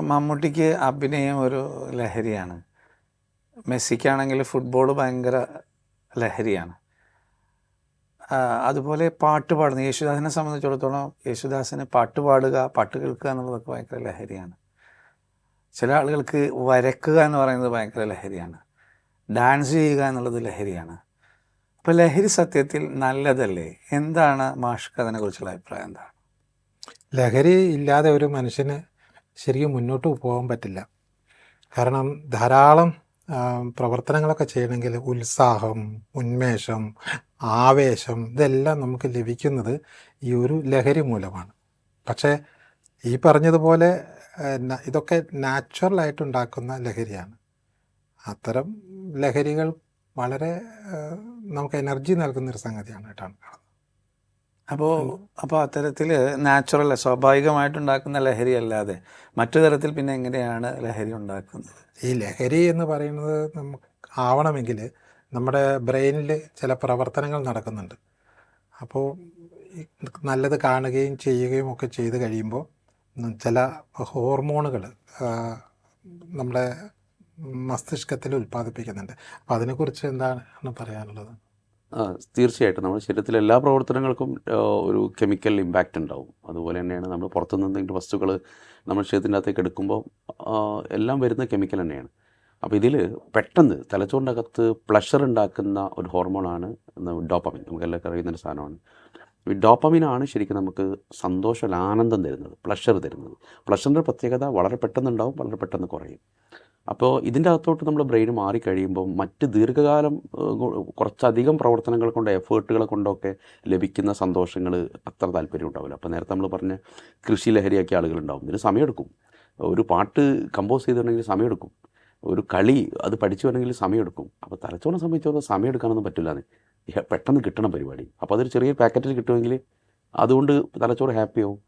മമ്മൂട്ടിക്ക് അഭിനയം ഒരു ലഹരിയാണ്. മെസ്സിക്കാണെങ്കിൽ ഫുട്ബോൾ ഭയങ്കര ലഹരിയാണ്. അതുപോലെ പാട്ട് പാടുന്ന യേശുദാസിനെ സംബന്ധിച്ചിടത്തോളം യേശുദാസിന് പാട്ട് പാടുക പാട്ട് കേൾക്കുക എന്നുള്ളതൊക്കെ ഭയങ്കര ലഹരിയാണ്. ചില ആളുകൾക്ക് വരക്കുക എന്ന് പറയുന്നത് ഭയങ്കര ലഹരിയാണ്. ഡാൻസ് ചെയ്യുക എന്നുള്ളത് ലഹരിയാണ്. അപ്പോൾ ലഹരി സത്യത്തിൽ നല്ലതല്ലേ? എന്താണ് മാഷ്ക്ക് അതിനെക്കുറിച്ചുള്ള അഭിപ്രായം എന്താണ്? ലഹരി ഇല്ലാതെ ഒരു മനുഷ്യന് ശരിക്കും മുന്നോട്ട് പോകാൻ പറ്റില്ല. കാരണം ധാരാളം പ്രവർത്തനങ്ങളൊക്കെ ചെയ്യണമെങ്കിൽ ഉത്സാഹം ഉന്മേഷം ആവേശം ഇതെല്ലാം നമുക്ക് ലഭിക്കുന്നത് ഈ ഒരു ലഹരി മൂലമാണ്. പക്ഷേ ഈ പറഞ്ഞതുപോലെ ഇതൊക്കെ നാച്ചുറലായിട്ട് ഉണ്ടാക്കുന്ന ലഹരിയാണ്. അത്തരം ലഹരികൾ വളരെ നമുക്ക് എനർജി നൽകുന്നൊരു സംഗതിയാണ് കേട്ടാണ് അപ്പോൾ അപ്പോൾ അത്തരത്തിൽ നാച്ചുറൽ സ്വാഭാവികമായിട്ടുണ്ടാക്കുന്ന ലഹരി അല്ലാതെ മറ്റു തരത്തിൽ പിന്നെ എങ്ങനെയാണ് ലഹരി ഉണ്ടാക്കുന്നത്? ഈ ലഹരി എന്ന് പറയുന്നത് നമുക്ക് ആവണമെങ്കിൽ നമ്മുടെ ബ്രെയിനിൽ ചില പ്രവർത്തനങ്ങൾ നടക്കുന്നുണ്ട്. അപ്പോൾ നല്ലത് കാണുകയും ചെയ്യുകയും ഒക്കെ ചെയ്ത് കഴിയുമ്പോൾ ചില ഹോർമോണുകൾ നമ്മുടെ മസ്തിഷ്കത്തിൽ ഉൽപ്പാദിപ്പിക്കുന്നുണ്ട്. അപ്പോൾ അതിനെക്കുറിച്ച് എന്താണ് പറയാനുള്ളത്? തീർച്ചയായിട്ടും. നമ്മുടെ ശരീരത്തിലെ എല്ലാ പ്രവർത്തനങ്ങൾക്കും ഒരു കെമിക്കൽ ഇമ്പാക്റ്റ് ഉണ്ടാവും. അതുപോലെ തന്നെയാണ് നമ്മൾ പുറത്തുനിന്ന് എന്തെങ്കിലും വസ്തുക്കൾ നമ്മുടെ ശരീരത്തിന്റെ അകത്തേക്ക് എടുക്കുമ്പോൾ എല്ലാം വരുന്ന കെമിക്കൽ തന്നെയാണ്. അപ്പോൾ ഇതിൽ പെട്ടെന്ന് തലച്ചോറിനകത്ത് പ്ലഷർ ഉണ്ടാക്കുന്ന ഒരു ഹോർമോണാണ് ഡോപ്പമിൻ. നമുക്ക് എല്ലാവർക്കും അറിയുന്ന ഒരു സാധനമാണ്. ഈ ഡോപ്പമിനാണ് ശരിക്കും നമുക്ക് സന്തോഷം ആനന്ദം തരുന്നത് പ്ലഷർ തരുന്നത്. പ്ലഷറിന്റെ പ്രത്യേകത വളരെ പെട്ടെന്ന് ഉണ്ടാവും വളരെ പെട്ടെന്ന് കുറയും. അപ്പോൾ ഇതിന്റെ അകത്തോട്ട് നമ്മൾ ബ്രെയിൻ മാറിക്കഴിയുമ്പോൾ മറ്റ് ദീർഘകാലം കുറച്ചധികം പ്രവർത്തനങ്ങൾ കൊണ്ട് എഫേർട്ടുകൾ കൊണ്ടൊക്കെ ലഭിക്കുന്ന സന്തോഷങ്ങൾ അത്ര താല്പര്യം ഉണ്ടാവില്ല. അപ്പോൾ നേരത്തെ നമ്മൾ പറഞ്ഞ കൃഷി ലഹരിയാക്കിയ ആളുകളുണ്ടാവും. ഇതിന് സമയമെടുക്കും. ഒരു പാട്ട് കമ്പോസ് ചെയ്തിട്ടുണ്ടെങ്കിൽ സമയമെടുക്കും. ഒരു കളി അത് പഠിച്ചു വരണമെങ്കിൽ സമയമെടുക്കും. അപ്പോൾ തലച്ചോറിനെ സംബന്ധിച്ചോളം സമയമെടുക്കാനൊന്നും പറ്റില്ലാന്ന് പെട്ടെന്ന് കിട്ടണം പരിപാടി. അപ്പോൾ അതൊരു ചെറിയ പാക്കറ്റിൽ കിട്ടുമെങ്കിൽ അതുകൊണ്ട് തലച്ചോറ് ഹാപ്പിയാവും.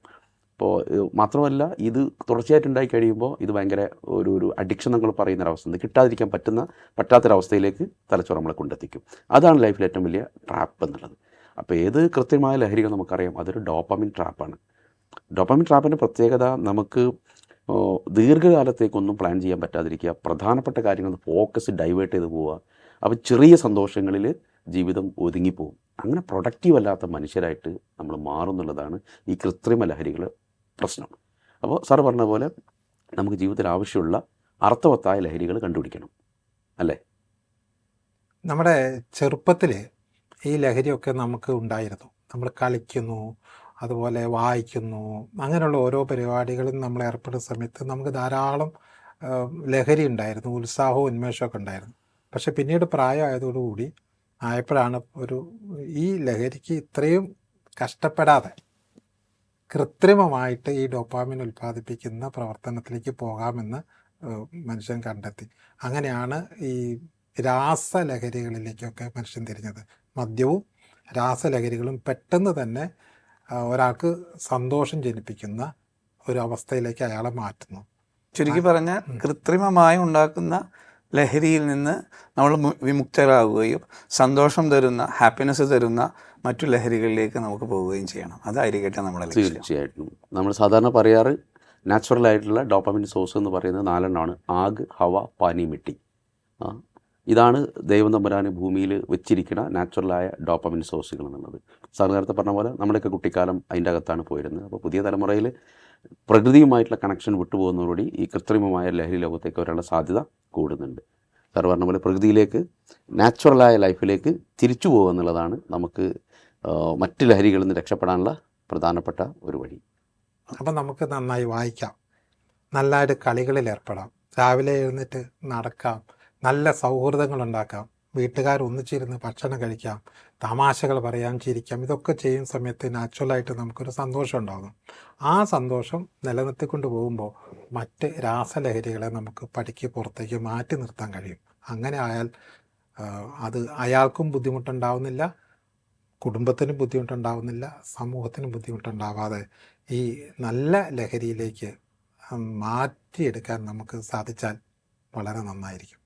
അപ്പോൾ മാത്രമല്ല ഇത് തുടർച്ചയായിട്ട് ഉണ്ടായി കഴിയുമ്പോൾ ഇത് ഭയങ്കര ഒരു ഒരു അഡിക്ഷൻ നമ്മൾ പറയുന്ന ഒരവസ്ഥ ഉണ്ട് കിട്ടാതിരിക്കാൻ പറ്റുന്ന പറ്റാത്തൊരവസ്ഥയിലേക്ക് തലച്ചോറ് നമ്മളെ കൊണ്ടെത്തിക്കും. അതാണ് ലൈഫിൽ ഏറ്റവും വലിയ ട്രാപ്പ് എന്നുള്ളത്. അപ്പോൾ ഏത് കൃത്യമായ ലഹരികൾ നമുക്കറിയാം അതൊരു ഡോപ്പമിൻ ട്രാപ്പാണ് ഡോപ്പമിൻ ട്രാപ്പിന്റെ പ്രത്യേകത നമുക്ക് ദീർഘകാലത്തേക്കൊന്നും പ്ലാൻ ചെയ്യാൻ പറ്റാതിരിക്കുക. പ്രധാനപ്പെട്ട കാര്യങ്ങൾ ഫോക്കസ് ഡൈവേർട്ട് ചെയ്ത് പോവുക. അപ്പോൾ ചെറിയ സന്തോഷങ്ങളിൽ ജീവിതം ഒതുങ്ങിപ്പോവും അങ്ങനെ പ്രൊഡക്റ്റീവ് അല്ലാത്ത മനുഷ്യരായിട്ട് നമ്മൾ മാറുന്നുള്ളതാണ് ഈ കൃത്രിമ ലഹരികൾ പ്രശ്നം. അപ്പോൾ സാർ പറഞ്ഞ പോലെ നമുക്ക് ജീവിതത്തിൽ ആവശ്യമുള്ള അർത്ഥവത്തായ ലഹരികൾ കണ്ടുപിടിക്കണം. അല്ലേ? നമ്മുടെ ചെറുപ്പത്തിൽ ഈ ലഹരിയൊക്കെ നമുക്ക് ഉണ്ടായിരുന്നു. നമ്മൾ കളിക്കുന്നു അതുപോലെ വായിക്കുന്നു അങ്ങനെയുള്ള ഓരോ പരിപാടികളും നമ്മൾ ഏർപ്പെടുന്ന സമയത്ത് നമുക്ക് ധാരാളം ലഹരി ഉണ്ടായിരുന്നു ഉത്സാഹവും ഉന്മേഷമൊക്കെ ഉണ്ടായിരുന്നു. പക്ഷെ പിന്നീട് പ്രായമായതോടുകൂടി ആയപ്പോഴാണ് ഒരു ഈ ലഹരിക്ക് ഇത്രയും കഷ്ടപ്പെടാതെ കൃത്രിമമായിട്ട് ഈ ഡോപ്പാമിൻ ഉൽപ്പാദിപ്പിക്കുന്ന പ്രവർത്തനത്തിലേക്ക് പോകാമെന്ന് മനുഷ്യൻ കണ്ടെത്തി. അങ്ങനെയാണ് ഈ രാസലഹരികളിലേക്കൊക്കെ മനുഷ്യൻ തിരിഞ്ഞത്. മദ്യവും രാസലഹരികളും പെട്ടെന്ന് തന്നെ ഒരാൾക്ക് സന്തോഷം ജനിപ്പിക്കുന്ന ഒരു അവസ്ഥയിലേക്ക് അയാളെ മാറ്റുന്നു. ചുരുക്കി പറഞ്ഞാൽ കൃത്രിമമായി ഉണ്ടാക്കുന്ന ലഹരിയിൽ നിന്ന് നമ്മൾ വിമുക്തരാകുകയും സന്തോഷം തരുന്ന ഹാപ്പിനെസ് തരുന്ന മറ്റു ലഹരികളിലേക്ക് നമുക്ക് പോവുകയും ചെയ്യണം. അതായിരിക്കട്ടെ നമ്മുടെ തീർച്ചയായിട്ടും. നമ്മൾ സാധാരണ പറയാറ് നാച്ചുറൽ ആയിട്ടുള്ള ഡോപ്പമിൻ സോഴ്സ് എന്ന് പറയുന്നത് നാലെണ്ണമാണ്. ആഗ് ഹവ പാനി മിട്ടി. ഇതാണ് ദൈവം തമ്പുരാന് ഭൂമിയിൽ വെച്ചിരിക്കുന്ന നാച്ചുറലായ ഡോപ്പമിൻ സോഴ്സുകൾ എന്നുള്ളത്. സാർ നേരത്തെ പറഞ്ഞ പോലെ നമ്മുടെയൊക്കെ കുട്ടിക്കാലം അതിന്റെ അകത്താണ് പോയിരുന്നത്. അപ്പോൾ പുതിയ തലമുറയിൽ പ്രകൃതിയുമായിട്ടുള്ള കണക്ഷൻ വിട്ടുപോകുന്നതോടുകൂടി ഈ കൃത്രിമമായ ലഹരി ലോകത്തേക്ക് വരാനുള്ള സാധ്യത കൂടുന്നുണ്ട്. സാർ പറഞ്ഞ പോലെ പ്രകൃതിയിലേക്ക് നാച്ചുറലായ ലൈഫിലേക്ക് തിരിച്ചു പോകുക എന്നുള്ളതാണ് നമുക്ക് മറ്റ് ലഹരികളിൽ നിന്ന് രക്ഷപ്പെടാനുള്ള പ്രധാനപ്പെട്ട ഒരു വഴി. അപ്പം നമുക്ക് നന്നായി വായിക്കാം. നല്ലതായിട്ട് കളികളിൽ ഏർപ്പെടാം. രാവിലെ എഴുന്നേറ്റ് നടക്കാം. നല്ല സൗഹൃദങ്ങൾ ഉണ്ടാക്കാം വീട്ടുകാർ ഒന്നിച്ചിരുന്ന് ഭക്ഷണം കഴിക്കാം. തമാശകൾ പറയാം ചിരിക്കാം. ഇതൊക്കെ ചെയ്യുന്ന സമയത്ത് നാച്ചുറലായിട്ട് നമുക്കൊരു സന്തോഷം ഉണ്ടാകും. ആ സന്തോഷം നിലനിർത്തിക്കൊണ്ട് പോകുമ്പോൾ മറ്റ് രാസലഹരികളെ നമുക്ക് പടിക്ക് പുറത്തേക്ക് മാറ്റി നിർത്താൻ കഴിയും. അങ്ങനെ ആയാൽ അത് അയാൾക്കും ബുദ്ധിമുട്ടുണ്ടാവുന്നില്ല കുടുംബത്തിനും ബുദ്ധിമുട്ടുണ്ടാവുന്നില്ല സമൂഹത്തിനും ബുദ്ധിമുട്ടുണ്ടാവാതെ ഈ നല്ല ലഹരിയിലേക്ക് മാറ്റിയെടുക്കാൻ നമുക്ക് സാധിച്ചാൽ വളരെ നന്നായിരിക്കും.